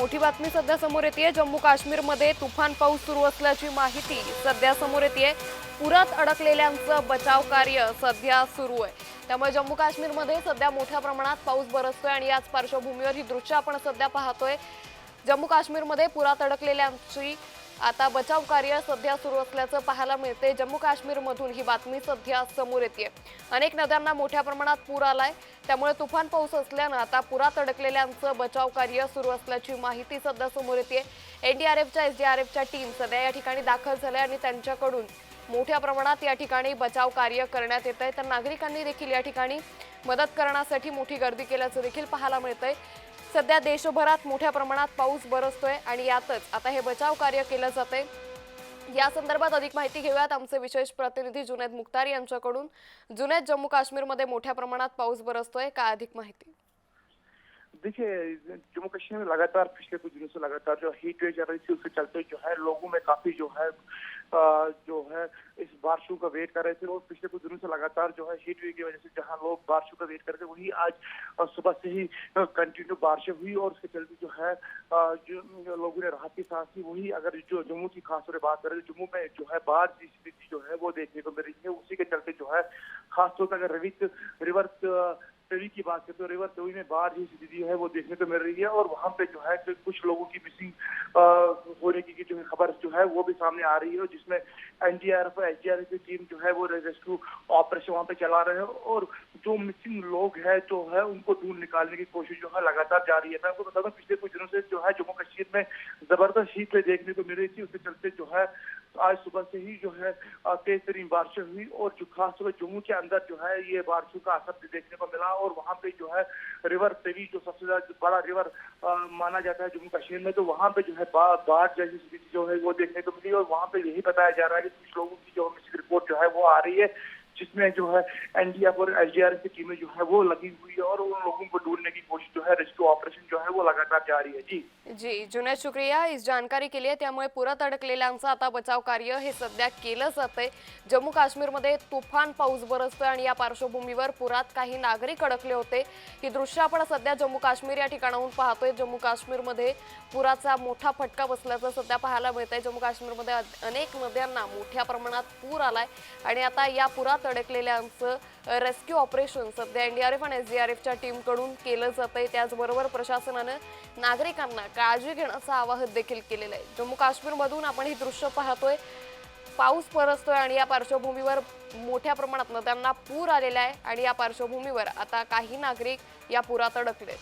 मोठी बातमी सध्या समोर येते जम्मू काश्मीरमध्ये तुफान पाऊस सुरू असल्याची माहिती सध्या समोर येते पुरात अडकलेल्यांचं बचाव कार्य सध्या सुरू आहे. त्यामुळे जम्मू काश्मीरमध्ये सध्या मोठ्या प्रमाणात पाऊस बरसतोय आणि याच पार्श्वभूमीवर ही दृश्य आपण सध्या पाहतोय. जम्मू काश्मीरमध्ये पुरात अडकलेल्यांची आता बचाव कार्य सध्या सुरू असल्याचं पाहायला मिळते जम्मू काश्मीरमधून ही बातमी सध्या समोर येते अनेक नद्यांना मोठ्या प्रमाणात पूर आलाय. त्यामुळे तुफान पाऊस असल्यानं आता पुरात अडकलेल्यांचं बचाव कार्य सुरू असल्याची माहिती सध्या समोर येते एनडीआरएफच्या एसडीआरएफच्या टीम सध्या या ठिकाणी दाखल झाल्या आणि त्यांच्याकडून मोठ्या प्रमाणात या ठिकाणी बचाव कार्य करण्यात येत आहे तर नागरिकांनी देखील या ठिकाणी मदत करण्यासाठी मोठी गर्दी केल्याचं देखील पाहायला मिळतंय. सध्या देशभरात मोठ्या प्रमाणात पाऊस बरसतोय आणि यातच आता हे बचाव कार्य केलं जाते. या संदर्भात अधिक माहिती घेऊयात आमचे विशेष प्रतिनिधी जुनेद मुख्तार यांच्याकडून. जुनेद जम्मू काश्मीरमध्ये मोठ्या प्रमाणात पाऊस बरसतोय काय अधिक माहिती? देखिए जम्मू कश्मीर में लगातार पिछले कुछ दिनों से लगातार जो हीट वेव चल रही थी उसके चलते जो है लोगों में काफी जो है अ, जो है इस बारिशों का वेट कर रहे थे और पिछले कुछ दिनों से लगातार जो है हीट वेव की वजह से जहां लोग बारिशों का वेट कर रहे थे वही आज अ, सुबह से ही कंटिन्यू बारिशें हुई और उसके चलते जो है अ, जो जो लोगों ने राहत की सांस ली वही अगर जो जम्मू की खास तौर पर बात करें तो जम्मू में जो है बाढ़ की स्थिति जो है वो देखने को मिल रही है उसी के चलते जो है खासतौर पर अगर रवित रिवर तवी की बात करें तो रिवर तवी में बाढ़ की स्थिति है वो देखने को मिल रही है और वहां पे जो है जो कुछ लोगों की मिसिंग होने की जो है खबर जो है वो भी सामने आ रही है जिसमें एनडीआरएफ और एसडीआरएफ की टीम जो है वो रेस्क्यू ऑपरेशन वहां पे चला रहे हैं और जो मिसिंग लोग है जो है उनको ढूंढ निकालने की कोशिश जो है लगातार जारी है मैं आपको बता दूं पिछले कुछ दिनों से जो है जम्मू कश्मीर में जबरदस्त शीत लहर देखने को मिल रही थी उसके चलते जो है आज सुबह से ही जो है अ, तेज तरीन बारिशें हुई और जो खास तौर पर जम्मू के अंदर जो है ये बारिशों का असर भी देखने को मिला और वहाँ पे जो है रिवर तवी जो सबसे ज्यादा बड़ा रिवर अ, माना जाता है जम्मू कश्मीर में तो वहाँ पे जो है बा- बाढ़ जैसी स्थिति जो है वो देखने को मिली और वहाँ पे यही बताया जा रहा है कि कुछ लोगों की जो मिसिंग रिपोर्ट जो है वो आ रही है जिसमें जो है एनडीआरएफ और एसडीआरएफ की टीमें जो है वो लगी हुई है और उन लोगों को ढूंढने की कोशिश जो है रेस्क्यू ऑपरेशन जो है वो लगातार जारी है। जी। जी जुनेद शुक्रिया इस जानकारी केली आहे त्यामुळे पुरात अडकलेल्यांचं आता बचाव कार्य हे सध्या केलं जातंय. जम्मू काश्मीरमध्ये तुफान पाऊस बरसतोय आणि या पार्श्वभूमीवर पुरात काही नागरिक अडकले होते. ही दृश्य आपण सध्या जम्मू काश्मीर या ठिकाणाहून पाहतोय. जम्मू काश्मीरमध्ये पुराचा मोठा फटका बसल्याचं सध्या पाहायला मिळत आहे जम्मू काश्मीरमध्ये अ- अनेक नद्यांना मोठ्या प्रमाणात पूर आलाय. आणि आता या पुरात अडकलेल्यांचं रेस्क्यू ऑपरेशन सध्या एनडीआरएफ आणि एसडीआरएफच्या टीमकडून केलं जात आहे. त्याचबरोबर प्रशासनानं नागरिकांना काळजी घेण्याचं आवाहन देखील केलेलं आहे. जम्मू काश्मीरमधून आपण हे दृश्य पाहतोय. पाऊस परसतोय आणि या पार्श्वभूमीवर मोठ्या प्रमाणात नद्यांना पूर आलेला आहे आणि या पार्श्वभूमीवर आता काही नागरिक या पुरात अडकलेत.